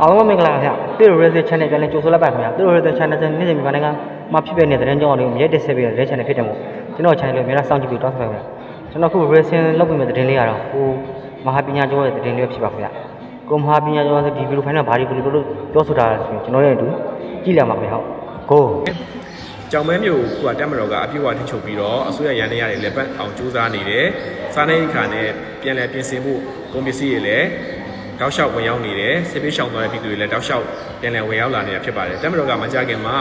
အားလုံးမင်္ဂလာပါဗျ။ပြည်တော်ရဲစ channel ပြန်လည်ကြိုဆိုလိုက်ပါခင်ဗျာ။ပြည်တော်ရဲစ channel နဲ့နေ့စဉ်မြန်မာနိုင်ငံမှာဖြစ်ပျက်နေတဲ့သတင်းကြောင်းတွေကိုမြဲတက်ဆက်ပြီးတဲ့ channel ဖြစ်တယ်မို့ကျွန်တော် channel ကိုအများအားစောင့်ကြည့်ပြီးတောင်းဆိုပါခင်ဗျာ။ကျွန်တော်ခု racing လုပ်ပြီးမဲ့သတင်းလေးကတော့ကိုမဟာပညာကျော်ရဲ့သတင်းလေးဖြစ်ပါခင်ဗျာ။ကိုမဟာပညာကျော်ဆိုဒီဗီဒီယိုဖိုင်ကဘာဒီဗီဒီယိုလို့ပြောဆိုတာလဲဆိုရင်ကျွန်တော်ရဲ့အတူကြည့်ရမှာခင်ဗျာ။ဟုတ် go ကြောင်မဲမျိုးကတက်မတော်ကအပြည့်အဝထိချုပ်ပြီးတော့အစိုးရရန်နေရတယ်လက်ပတ်အောင်စူးစမ်းနေတယ်။စားနေခါနဲ့ပြန်လည်ပြင်ဆင်မှုကုန်ပစ္စည်းတွေလည်း တောက်လျှောက်ဝင်ရောက်နေတယ်စစ်ပေးရှောင်သွားတဲ့ပြည်သူတွေလည်းတောက်လျှောက်ပြန်လည်ဝင်ရောက်လာနေတာဖြစ်ပါတယ်တက်မတော်ကမကြခင်မှာ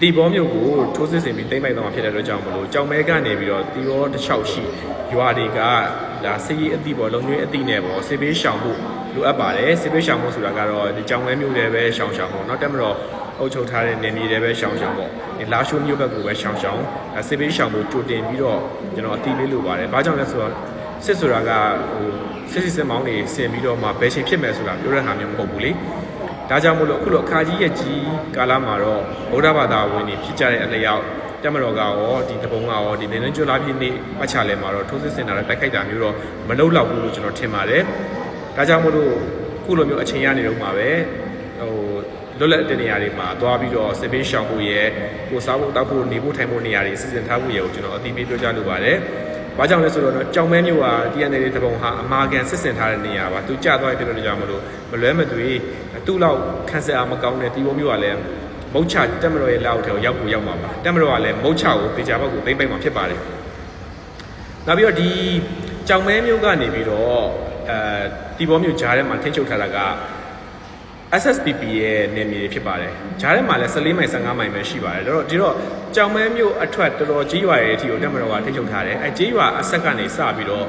တီဘောမြို့ကိုထိုးစစ်ဆင်ပြီးတိမ့်ပိုက်တော့မှဖြစ်တဲ့အတွက်ကြောင့်မလို့ကြောင်မဲကနေပြီးတော့တီဘောတစ်လျှောက်ရှိရွာတွေကဒါစီးရီအသည့်ပေါ်လုံကျွေးအသည့်နဲ့ပေါ်စစ်ပေးရှောင်မှုလိုအပ်ပါတယ်စစ်ပေးရှောင်မှုဆိုတာကတော့ဒီကြောင်မဲမြို့တွေပဲရှောင်ရှောင်ပေါ့နော်တက်မတော်အုပ်ချုပ်ထားတဲ့နေမြေတွေပဲရှောင်ရှောင်ပေါ့ဒီလာရှိုးမြို့ဘက်ကိုပဲရှောင်ရှောင်စစ်ပေးရှောင်မှုကြိုတင်ပြီးတော့ကျွန်တော်အသိပေးလိုပါတယ်ဘာကြောင့်လဲဆိုတော့ စစ်ဆိုတာကဟိုစစ်စစ်စစ်မောင်းတွေဆင်ပြီးတော့မှဘယ်ချိန်ဖြစ်မယ်ဆိုတာပြောတဲ့ဟာမျိုးမဟုတ်ဘူးလေဒါကြောင့်မို့လို့အခုလိုအခါကြီးရဲ့ကြီးကာလမှာတော့ဗုဒ္ဓဘာသာဝင်တွေဖြစ်ကြတဲ့အလျောက်တက်မတော်ကရောဒီတပုံကရောဒီနေနေကျွလာပြည့်နေ့ပတ်ချလဲမှာတော့ထိုးစစ်ဆင်တာနဲ့တိုက်ခိုက်တာမျိုးတော့မလုပ်တော့ဘူးလို့ကျွန်တော်ထင်ပါတယ်။ဒါကြောင့်မို့လို့အခုလိုမျိုးအချိန်ရနေတော့မှာပဲဟိုလွတ်လပ်တဲ့နေရာတွေမှာသွားပြီးတော့စစ်ပေးရှောင်ဖို့ရယ်ကိုစားဖို့တောက်ဖို့နေဖို့ထိုင်ဖို့နေရာတွေစီစဉ်ထားဖို့ရယ်ကိုကျွန်တော်အသိပေးပြောကြားလိုပါတယ်။ ဘာကြောင့်လဲဆိုတော့ကြောင်မဲမျိုးဟာ DNA တပုံဟာအမာကန်စစ်စင်ထားတဲ့နေရာပါသူကြသွားတဲ့အတွက်ကြောင့်မလို့မလွဲမသွေသူ့လောက်ခန်းဆက်အားမကောင်းတဲ့တီဘုံမျိုးကလည်းမုတ်ချတက်မတော်ရဲ့လက်အောက်ထဲကိုရောက်ကိုရောက်မှာပါတက်မတော်ကလည်းမုတ်ချကိုတေချာဘက်ကိုသိမ့်ပိတ်မှာဖြစ်ပါတယ်နောက်ပြီးတော့ဒီကြောင်မဲမျိုးကနေပြီးတော့အဲတီဘောမျိုးဂျားထဲမှာထိန်းချုပ်ထားတာက SSPP ရဲ့နေမြေတွေဖြစ်ပါတယ်။ဂျားထဲမှာလည်း14မိုင်15မိုင်ပဲရှိပါတယ်။ဒါတော့ဒီတော့ကြောင်မဲမျိုးအထွက်တော်တော်ကြီးရွာရဲ့အထိကိုတက်မတော်ကထိချုပ်ထားတယ်။အဲကြီးရွာအဆက်ကနေစပြီးတော့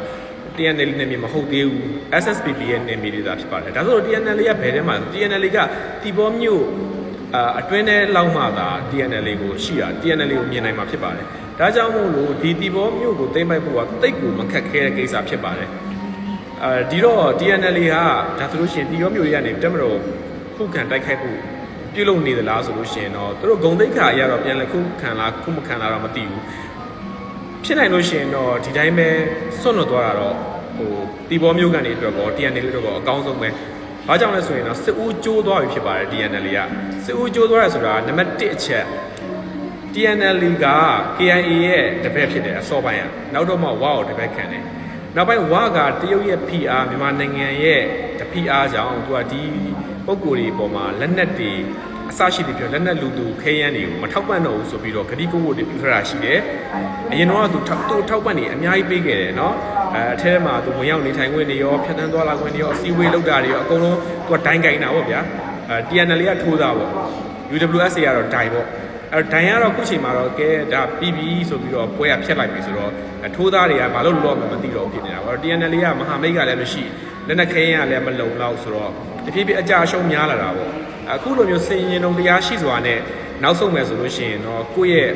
TNL နေမြေမဟုတ်သေးဘူး။ SSPP ရဲ့နေမြေတွေသာဖြစ်ပါတယ်။ဒါဆိုတော့ TNL ကဘယ်ထဲမှာ TNL ကတီဘောမျိုးအာအတွင်းထဲလောက်မှသာ TNL ကိုရှိတာ TNL ကိုမြင်နိုင်မှာဖြစ်ပါတယ်။ဒါကြောင့်မို့လို့ဒီတီဘောမျိုးကိုသိမ့်ပိုက်ဖို့ကတိတ်ကိုမခက်ခဲတဲ့ကိစ္စဖြစ်ပါတယ်။အဲဒီတော့ TNL ကဒါဆိုလို့ရှိရင်တီဘောမျိုးတွေကနေတက်မတော် ခုခံတိုက်ခိုက်ဖို့ပြုလုပ်နေသလားဆိုလို့ရှိရင်တော့သူတို့ဂုံတိတ်ခါအရတော့ပြန်လဲခုခံလားခုမခံလားတော့မသိဘူးဖြစ်နိုင်လို့ရှိရင်တော့ဒီတိုင်းပဲစွန့်လွတ်သွားတာတော့ဟိုတီဘောမျိုးကနေအတွက်ကော TNL အတွက်ကောအကောင်းဆုံးပဲဘာကြောင့်လဲဆိုရင်တော့စစ်ဦးကျိုးသွားပြီဖြစ်ပါတယ် TNL ကစစ်ဦးကျိုးသွားရဆိုတာနံပါတ်1အချက် TNL က KIA ရဲ့တပည့်ဖြစ်တယ်အစောပိုင်းကနောက်တော့မှဝါကိုတပည့်ခံတယ်နောက်ပိုင်းဝါကတရုတ်ရဲ့ PR မြန်မာနိုင်ငံရဲ့တ PR ကြောင့်သူကဒီ ပုံကိုယ်တွေပေါ်မှာလက်နက်တွေအစရှိပြီးပြောလက်နက်လူသူခဲယမ်းတွေကိုမထောက်ပံ့တော့ဘူးဆိုပြီးတော့ဂတိကဝတ်တွေပြုထားတာရှိတယ်။အရင်တော့သူသူထောက်ပံ့နေအများကြီးပေးခဲ့တယ်နော်။အဲအထဲမှာသူဝင်ရောက်နေထိုင်ခွင့်တွေရောဖြတ်တန်းသွားလာခွင့်တွေရောအစည်းအဝေးလုပ်တာတွေရောအကုန်လုံးသူကဒိုင်းကင်တာပေါ့ဗျာ။အဲ TNL ကထိုးတာပေါ့။ UWSA ကတော့ဒိုင်းပေါ့။အဲဒိုင်ကတော့ခုချိန်မှာတော့ကဲဒါပြီးပြီဆိုပြီးတော့ပွဲကဖြတ်လိုက်ပြီဆိုတော့ထိုးသားတွေကဘာလို့လောလောမသိတော့ဖြစ်နေတာပေါ့ TNL ကမဟာမိတ်ကလည်းမရှိလက်နက်ခဲရင်ကလည်းမလုံလောက်ဆိုတော့ တဖြည်းဖြည်းအကြအရှုံးများလာတာပေါ့အခုလိုမျိုးစင်ရင်တုံတရားရှိစွာနဲ့နောက်ဆုံးမယ်ဆိုလို့ရှိရင်တော့ကိုယ့်ရဲ့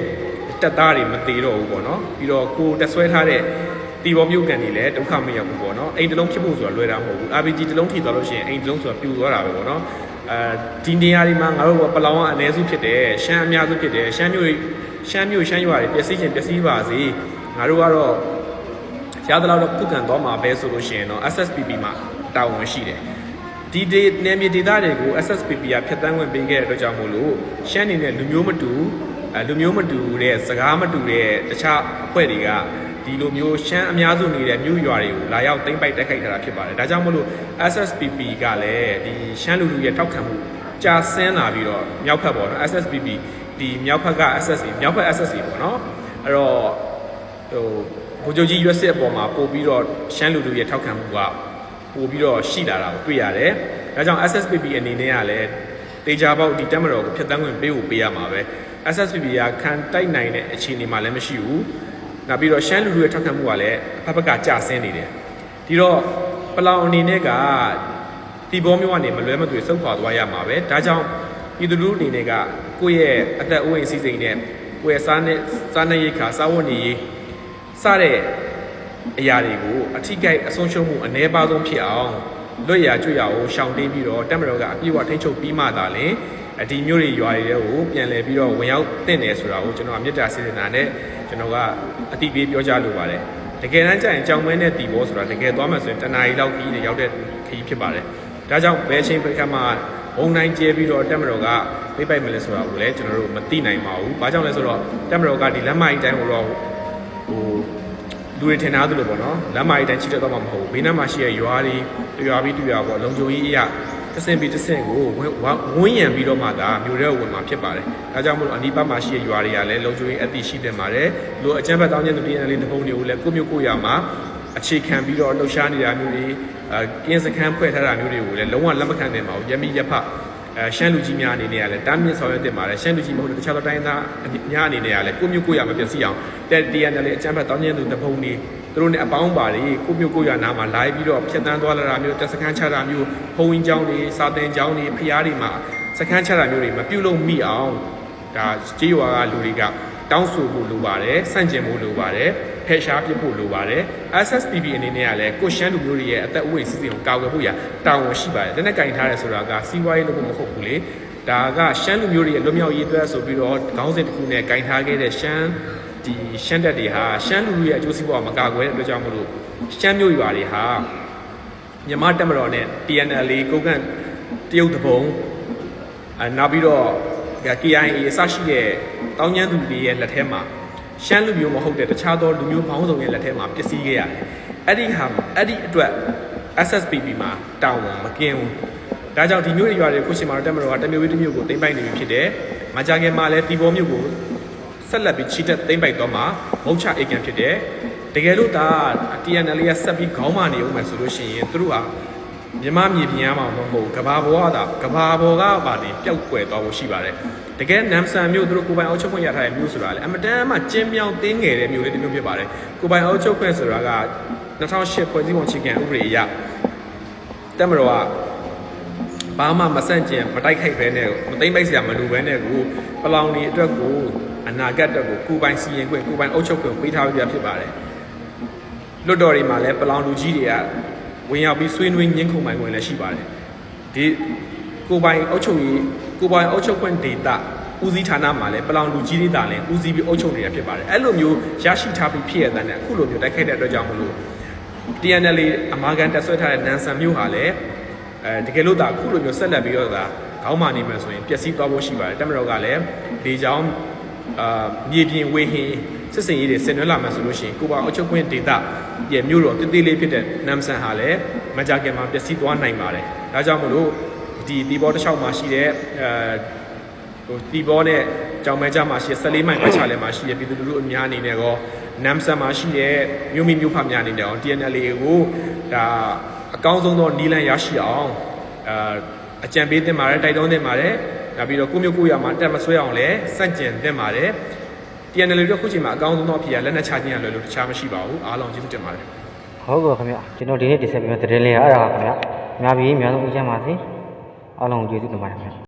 တက်သားတွေမသေးတော့ဘူးပေါ့နော်ပြီးတော့ကိုတက်ဆွဲထားတဲ့တီဘောမျိုးကန်တွေလည်းဒုက္ခမရောက်ဘူးပေါ့နော်အိမ်တစ်လုံးဖြစ်ဖို့ဆိုတာလွယ်တာမဟုတ်ဘူး RPG တစ်လုံးထိသွားလို့ရှိရင်အိမ်တစ်လုံးဆိုတာပြူသွားတာပဲပေါ့နော်အဲဒီနေရာတွေမှာငါတို့ကပလောင်ကအနည်းစုဖြစ်တယ်ရှမ်းအများစုဖြစ်တယ်ရှမ်းမျိုးရှမ်းမျိုးရှမ်းရွာတွေပျက်စီးခြင်းပျက်စီးပါစေငါတို့ကတော့ရသလောက်တော့ခုခံသွားမှာပဲဆိုလို့ရှိရင်တော့ SSPP မှာတာဝန်ရှိတယ် ဒီဒေနယ်မြေဒေသတွေကို SSPP ကဖျက်ဆီးဝင်ပေးခဲ့တဲ့အတွက်ကြောင့်မို့လို့ရှမ်းနေနဲ့လူမျိုးမတူအဲလူမျိုးမတူတဲ့စကားမတူတဲ့တခြားအဖွဲ့တွေကဒီလိုမျိုးရှမ်းအများစုနေတဲ့မြို့ရွာတွေကိုလာရောက်သိမ်းပိုက်တိုက်ခိုက်ထားတာဖြစ်ပါတယ်ဒါကြောင့်မို့လို့ SSPP ကလည်းဒီရှမ်းလူလူရဲ့ထောက်ခံမှုကြာဆင်းလာပြီးတော့မြောက်ဖက်ပေါ့နော် SSPP ဒီမြောက်ဖက်က SSC မြောက်ဖက် SSC ပေါ့နော်အဲ့တော့ဟိုဗိုလ်ချုပ်ကြီးရွက်စစ်အပေါ်မှာပို့ပြီးတော့ရှမ်းလူလူရဲ့ထောက်ခံမှုက ပို့ပြီးတော့ရှိလာတာကိုတွေ့ရတယ်ဒါကြောင့် SSPP အနေနဲ့ကလည်းတေချာပေါက်ဒီတက်မတော်ကိုဖျက်ဆီးဝင်ပေးဖို့ပေးရမှာပဲ SSPP ကခံတိုက်နိုင်တဲ့အခြေအနေမှာလည်းမရှိဘူးနောက်ပြီးတော့ရှမ်းလူလူရဲ့ထောက်ခံမှုကလည်းအဖက်ဖက်ကကျဆင်းနေတယ်ဒီတော့ပလောင်အနေနဲ့ကဒီဘောမျိုးကနေမလွဲမသွေစုပ်ခွာသွားရမှာပဲဒါကြောင့်ပြည်သူလူထုအနေနဲ့ကကိုယ့်ရဲ့အသက်အိုးအိမ်စီစဉ်နဲ့ကိုယ့်ရဲ့စားနဲ့စားနေရိတ်ခါစားဝတ်နေရေးစတဲ့ အရာတွေကိုအထိကိအဆုံးရှုံးမှုအ ਨੇ ပါဆုံးဖြစ်အောင်လွတ်ရကြွရအောင်ရှောင်တင်းပြီးတော့တက်မတော်ကအပြည့်အဝထိန်းချုပ်ပြီးမှသာလင်အဒီမျိုးတွေရွာတွေကိုပြန်လည်ပြီးတော့ဝင်ရောက်တင့်တယ်ဆိုတာကိုကျွန်တော်ကမေတ္တာစေတနာနဲ့ကျွန်တော်ကအတိပေးပြောကြားလိုပါတယ်တကယ်တမ်းကျရင်ကြောင်မဲနဲ့တီဘောဆိုတာတကယ်သွားမှဆိုရင်တနားရီလောက်ခီးတွေရောက်တဲ့ခီးဖြစ်ပါတယ်ဒါကြောင့်ဘယ်အချိန်ဘယ်ခါမှဘုံတိုင်းကျဲပြီးတော့တက်မတော်ကပြပိုက်မလဲဆိုတာကိုလည်းကျွန်တော်တို့မသိနိုင်ပါဘူး။ဘာကြောင့်လဲဆိုတော့တက်မတော်ကဒီလက်မကြီးတိုင်းကိုတော့ဟို လူတွေထင်သားသလိုပေါ့နော်လက်မကြီးတိုင်းချစ်တတ်တော့မှမဟုတ်ဘူးဘေးနားမှာရှိတဲ့ရွာတွေတရွာပြီးတရွာပေါ့လုံခြုံရေးအရာတဆင်ပြီးတဆင်ကိုဝဝန်းရံပြီးတော့မှဒါမျိုးတဲ့ဝင်မှာဖြစ်ပါတယ်။ဒါကြောင့်မို့လို့အနီးပတ်မှာရှိတဲ့ရွာတွေကလည်းလုံခြုံရေးအသိရှိတဲ့ပါတယ်။လူအကြမ်းဖက်တောင်းကျင်သူပြည်နယ်လေးတပုံတွေကိုလည်းကိုမျိုးကိုရမှာအခြေခံပြီးတော့လှုပ်ရှားနေတာမျိုးတွေအဲကင်းစခန်းဖွဲ့ထားတာမျိုးတွေကိုလည်းလုံးဝလက်မခံနိုင်ပါဘူး။ရမီရဖ အဲရှမ်းလူကြီးများအနေနဲ့ကလည်းတားမြစ်ဆောင်ရွက်တင်ပါတယ်ရှမ်းလူကြီးမဟုတ်တဲ့တခြားသောတိုင်းသားများအနေနဲ့ကလည်းကိုမျိုးကိုရမှာပြည့်စည်အောင်တဲ့တရားနဲ့လည်းအကြမ်းဖက်တောင်းကျင်သူတပုံတွေသူတို့နဲ့အပေါင်းပါတွေကိုမျိုးကိုရနာမှာလာပြီးတော့ဖြတ်တန်းသွားလာတာမျိုးတက်စခန်းချတာမျိုးဘုံဝင်ကျောင်းတွေစာသင်ကျောင်းတွေဖျားတွေမှာစခန်းချတာမျိုးတွေမပြုတ်လို့မိအောင်ဒါကြေးရွာကလူတွေကတောင်းဆိုဖို့လိုပါတယ်စန့်ကျင်ဖို့လိုပါတယ် ဖယ်ရှားပစ်ဖို့လိုပါတယ် SSPB အနေနဲ့ကလည်းကိုရှမ်းလူမျိုးတွေရဲ့အသက်အဝိစီစဉ်ကိုကာကွယ်ဖို့ရတာဝန်ရှိပါတယ်လက်နက်ကင်ထားတယ်ဆိုတာကစီးပွားရေးလုပ်ဖို့မဟုတ်ဘူးလေဒါကရှမ်းလူမျိုးတွေရဲ့လွတ်မြောက်ရေးအတွက်ဆိုပြီးတော့ခေါင်းစဉ်တစ်ခုနဲ့ကင်ထားခဲ့တဲ့ရှမ်းဒီရှမ်းတက်တွေဟာရှမ်းလူမျိုးရဲ့အကျိုးစီးပွားကိုမကာကွယ်တဲ့အတွက်ကြောင့်မလို့ရှမ်းမျိုးရွာတွေဟာမြန်မာတက်မတော်နဲ့ TNL ကိုကန့်တရုတ်တပုံအဲနောက်ပြီးတော့ KIA အစရှိတဲ့တောင်းကျမ်းသူတွေရဲ့လက်ထဲမှာ ရှမ်းလူမျိုးမဟုတ်တဲ့တခြားသောလူမျိုးပေါင်းစုံရဲ့လက်ထဲမှာပစ္စည်းခဲ့ရတယ်။အဲ့ဒီဟာအဲ့ဒီအတွက် SSPP မှာတောင်းဝန်မကင်းဘူး။ဒါကြောင့်ဒီမျိုးတွေရွာတွေခုချိန်မှာတော့တက်မတော်ကတမျိုးဝေးတစ်မျိုးကိုတင်ပိုက်နေပြီဖြစ်တယ်။မကြခင်မှာလည်းတီဘောမျိုးကိုဆက်လက်ပြီးချီတက်တင်ပိုက်တော့မှမုံချအေကန်ဖြစ်တယ်။တကယ်လို့ဒါ TNL ကဆက်ပြီးခေါင်းမာနေဦးမယ်ဆိုလို့ရှိရင်သူတို့ဟာ မြမမြေပြင်ရမှာမဟုတ်ဘူးကဘာဘောကသာကဘာဘောကပါနေပျောက်ကွယ်သွားဖို့ရှိပါတယ်တကယ်နမ်ဆန်မျိုးသူတို့ကိုပိုင်အောက်ချုပ်ခွင့်ရထားတဲ့မျိုးဆိုတာလေအမတန်မှကျင်းမြောင်းတင်းငယ်တဲ့မျိုးလေးတစ်မျိုးဖြစ်ပါတယ်ကိုပိုင်အောက်ချုပ်ခွင့်ဆိုတာက2008ဖွဲ့စည်းပုံအခြေခံဥပဒေအရတက်မတော်ကဘာမှမဆန့်ကျင်မတိုက်ခိုက်ဘဲနဲ့မသိမ့်ပိုက်စရာမလိုဘဲနဲ့ကိုပလောင်ဒီအတွက်ကိုအနာဂတ်အတွက်ကိုကိုပိုင်စီရင်ခွင့်ကိုပိုင်အုပ်ချုပ်ခွင့်ပေးထားပြီးဖြစ်ပါတယ်လွတ်တော်တွေမှာလည်းပလောင်လူကြီးတွေက ဝင်ရောက်ပြီးဆွေးနွေးညှင်းခုန်ပိုင်ခွင့်လည်းရှိပါတယ်ဒီကိုပိုင်အုပ်ချုပ်ရေးကိုပိုင်အုပ်ချုပ်ခွင့်ဒေတာဦးစီးဌာနမှာလည်းပလောင်လူကြီးတွေတာလည်းဦးစီးပြီးအုပ်ချုပ်နေတာဖြစ်ပါတယ်အဲ့လိုမျိုးရရှိထားပြီးဖြစ်ရတဲ့အခုလိုမျိုးတိုက်ခိုက်တဲ့အတွက်ကြောင့်မလို့ TNL အမာကန်တက်ဆွဲထားတဲ့နန်ဆန်မျိုးဟာလည်းအဲတကယ်လို့ဒါအခုလိုမျိုးဆက်လက်ပြီးတော့ဒါခေါင်းမာနေမှဆိုရင်ပျက်စီးသွားဖို့ရှိပါတယ်တက်မတော်ကလည်းဒီကြောင်အာမြေပြင်ဝေဟင် စစ်စင်ရေးတွေဆင်နွှဲလာမှဆိုလို့ရှိရင်ကိုပါအုပ်ချုပ်ခွင့်ဒေတာရဲ့မြို့တော်တည်တည်လေးဖြစ်တဲ့နမ်ဆန်ဟာလည်းမကြခင်မှာပျက်စီးသွားနိုင်ပါတယ်ဒါကြောင့်မလို့ဒီဒီဘောတစ်လျှောက်မှာရှိတဲ့အဲဟိုဒီဘောနဲ့ကြောင်မဲကြမှာရှိတဲ့14မိုင်ပတ်ချာလဲမှာရှိတဲ့ပြည်သူလူထုအများအနေနဲ့ကောနမ်ဆန်မှာရှိတဲ့မြို့မိမြို့ဖများအနေနဲ့ရော TNL ကိုဒါအကောင်းဆုံးသောနီလန်ရရှိအောင်အာအကြံပေးတင်ပါတယ်တိုက်တွန်းတင်ပါတယ်နောက်ပြီးတော့ကိုမျိုးကိုရမှာတက်မဆွဲအောင်လဲစန့်ကျင်တင်ပါတယ် TNL တို့ခုချိန်မှာအကောင်းဆုံးသောအဖြစ်ကလက်နက်ချခြင်းရလွယ်လို့တခြားမရှိပါဘူးအားလုံးကျေးဇူးတင်ပါတယ်ဟုတ်ကဲ့ခင်ဗျကျွန်တော်ဒီနေ့တင်ဆက်ပေးမယ့်သတင်းလေးကအဲ့ဒါပါခင်ဗျအများကြီးအများဆုံးအကျမ်းပါစေအားလုံးကျေးဇူးတင်ပါတယ်ခင်ဗျ